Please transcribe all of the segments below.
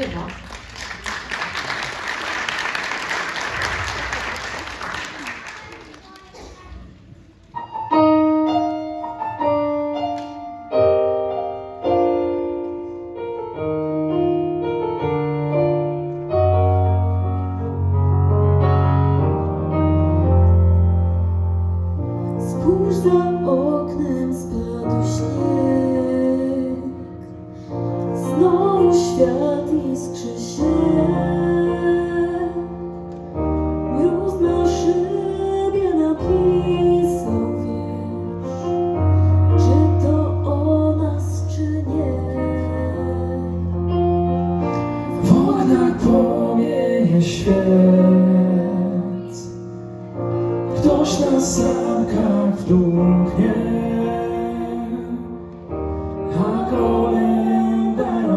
对着 świat iskrzy się. Mróz na szybie napisał wiersz. Czy to o nas, czy nie? W oknach płomienie świec. Ktoś na sankach wdumknie A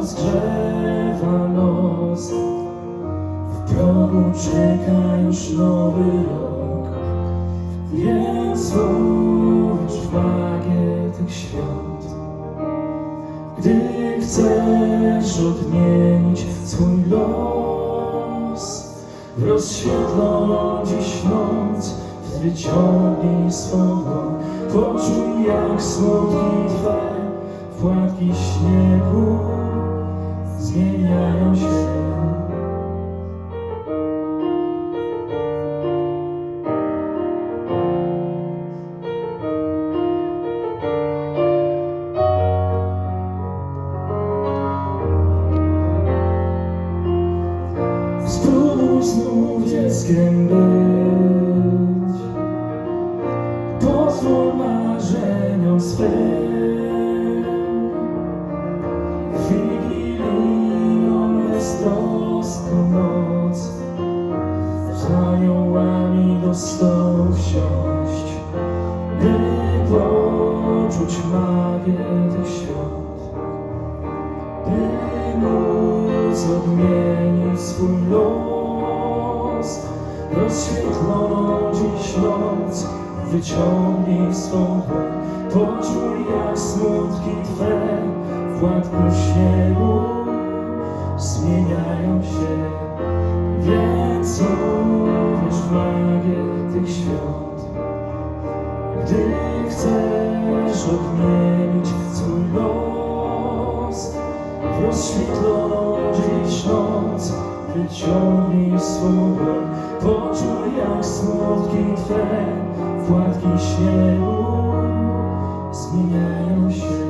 rozgrzewa nos. W progu czeka już nowy rok. Więc włóż wagę tych świąt. Gdy chcesz odmienić swój los W rozświetloną dziś noc Wyciągnij swą Poczuj jak słodki twe Płatki śniegu Zmieniają się. Spróbuj znów dzieckiem być Pozwól marzeniom swym stołu wsiąść By poczuć magię tych świąt by móc odmienić swój los. Rozświetloną dziś noc, wyciągnij swą poczuj jak smutki Twe w płatku śniegu zmieniają się. Więc uwierz w magię tych świąt, gdy chcesz odmienić swój los. W rozświetloną dziś noc Wyciągnij broń Poczuj jak smutki Twe Płatki śniegu Zmieniają się